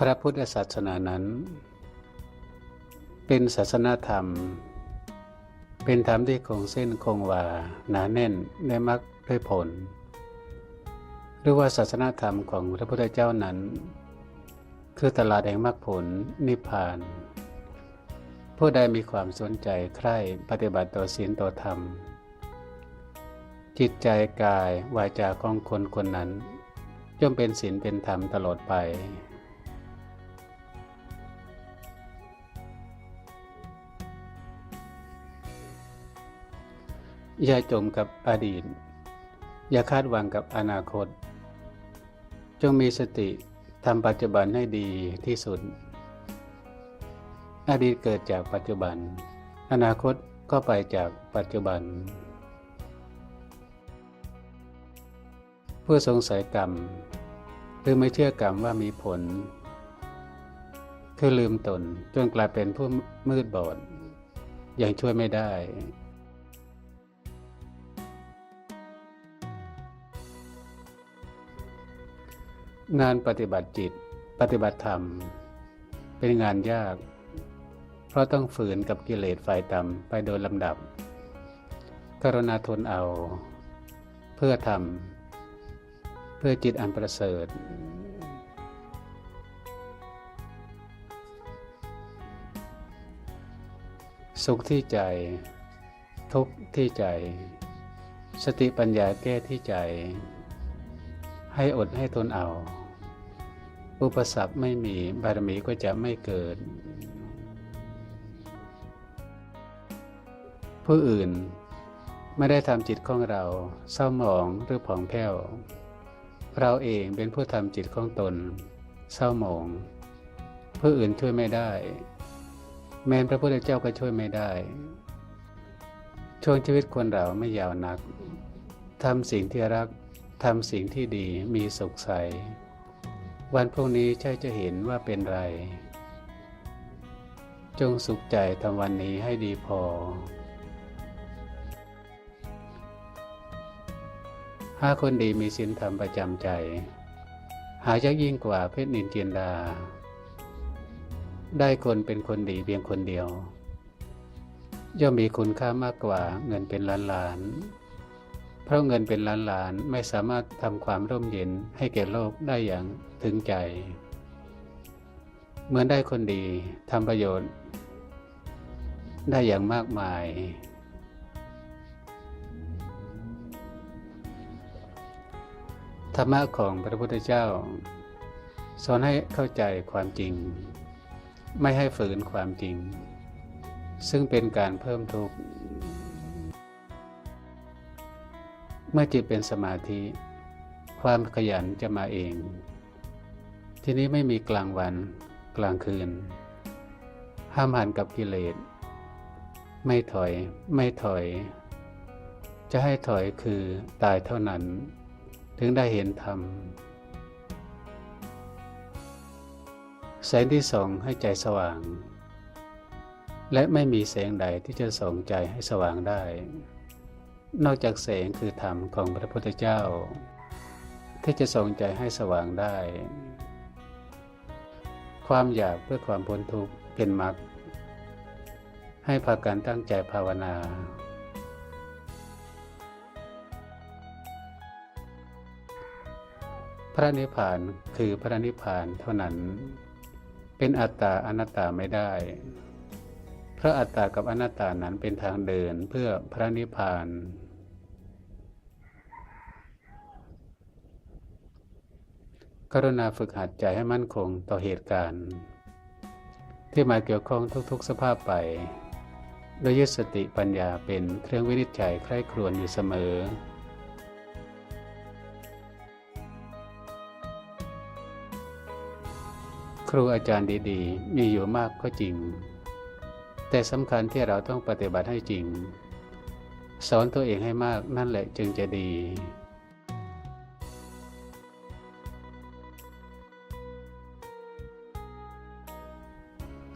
พระพุทธศาสนานั้น เป็นศาสนาธรรม เป็นธรรมที่คงเส้นคงวาหนาแน่นได้มักด้วยผล หรือว่าศาสนาธรรมของพระพุทธเจ้านั้น คือตลาดแห่งมรรคผลนิพพาน ผู้ใดมีความสนใจใคร่ปฏิบัติต่อศีลต่อธรรม จิตใจกายวาจาของคนคนนั้นย่อมเป็นศีลเป็นธรรมตลอดไป อย่าจมกับอดีต อย่าคาดหวังกับอนาคต จงมีสติทำปัจจุบันให้ดีที่สุด อดีตเกิดจากปัจจุบัน อนาคตก็ไปจากปัจจุบันผู้สงสัยกรรม หรือไม่เชื่อกรรมว่ามีผล คือลืมตนจนกลายเป็นผู้มืดบอด ยังช่วยไม่ได้ งานปฏิบัติจิตปฏิบัติธรรม เป็นงานยาก เพราะต้องฝืนกับกิเลสฝ่ายต่ำไปโดยลำดับ กรุณาทนเอา เพื่อทำเพื่อจิตอันประเสริฐ สุขที่ใจ ทุกข์ที่ใจ สติปัญญาแก้ที่ใจ ให้อดให้ทนเอา อุปสรรคไม่มีบารมีก็จะไม่เกิด ผู้อื่นไม่ได้ทำจิตของเราเศร้าหมองหรือผ่องแผ้ว เราเองเป็นผู้ทำจิตของตน เศร้าหมอง ผู้อื่นช่วยไม่ได้ แม้พระพุทธเจ้าก็ช่วยไม่ได้ ช่วงชีวิตคนเราไม่ยาวนักทำสิ่งที่รัก ทำสิ่งที่ดีมีสุขใส วันพรุ่งนี้ใช่จะเห็นว่าเป็นไร จงสุขใจทำวันนี้ให้ดีพอหาคนดีมีศีลธรรมประจำใจ หายากยิ่งกว่าเพชรนินเจียนดา ได้คนเป็นคนดีเพียงคนเดียว ย่อมมีคุณค่ามากกว่าเงินเป็นล้านล้าน เพราะเงินเป็นล้านล้านไม่สามารถทำความร่มเย็นให้แก่โลกได้อย่างถึงใจ เหมือนได้คนดีทำประโยชน์ ได้อย่างมากมาย ธรรมะของพระพุทธเจ้า สอนให้เข้าใจความจริง ไม่ให้ฝืนความจริง ซึ่งเป็นการเพิ่มทุกข์ เมื่อจิตเป็นสมาธิ ความขยันจะมาเอง ทีนี้ไม่มีกลางวันกลางคืน ห้ามหันกับกิเลส ไม่ถอย ไม่ถอย จะให้ถอยคือตายเท่านั้น ถึงได้เห็นธรรมแสงที่ส่องให้ใจสว่าง และไม่มีแสงใดที่จะส่องใจให้สว่างได้ นอกจากแสงคือธรรมของพระพุทธเจ้า ที่จะส่งใจให้สว่างได้ ความอยากเพื่อความพ้นทุกข์เป็นมรรคให้พากันตั้งใจภาวนาพระนิพพานคือพระนิพพานเท่านั้น เป็นอัตตาอนัตตาไม่ได้ เพราะอัตตากับอนัตตานั้นเป็นทางเดินเพื่อพระนิพพาน รุณาฝึกหัดใจให้มั่นคงต่อเหตุการณ์ ที่มาเกี่ยวข้องทุกๆสภาพไป โดยยึดสติปัญญาเป็นเครื่องวินิจฉัยใคร่ครวญอยู่เสมอ ครูอาจารย์ดีๆ มีอยู่มากก็จริง แต่สำคัญที่เราต้องปฏิบัติให้จริง สอนตัวเองให้มากนั่นแหละจึงจะดี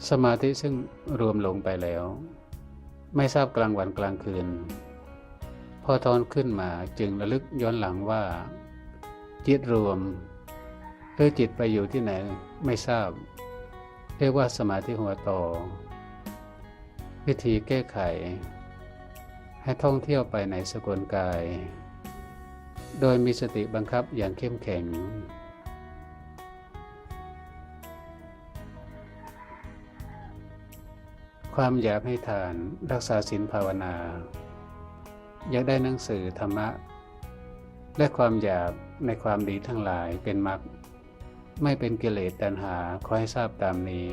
สมาธิซึ่งรวมลงไปแล้ว ไม่ทราบกลางวันกลางคืน พอทอนขึ้นมาจึงระลึกย้อนหลังว่า จิตรวมไปรือจิตไปอยู่ที่ไหนไม่ทราบ เรียกว่าสมาธิหัวโตวิธีแก้ไข ให้ท่องเที่ยวไปในสกลกาย โดยมีสติบังคับอย่างเข้มแข็ง ความอยากให้ทานรักษาศีลภาวนา อยากได้หนังสือธรรมะ และความอยากในความดีทั้งหลายเป็นมรรคไม่เป็นกิเลสตัณหาขอให้ทราบตามนี้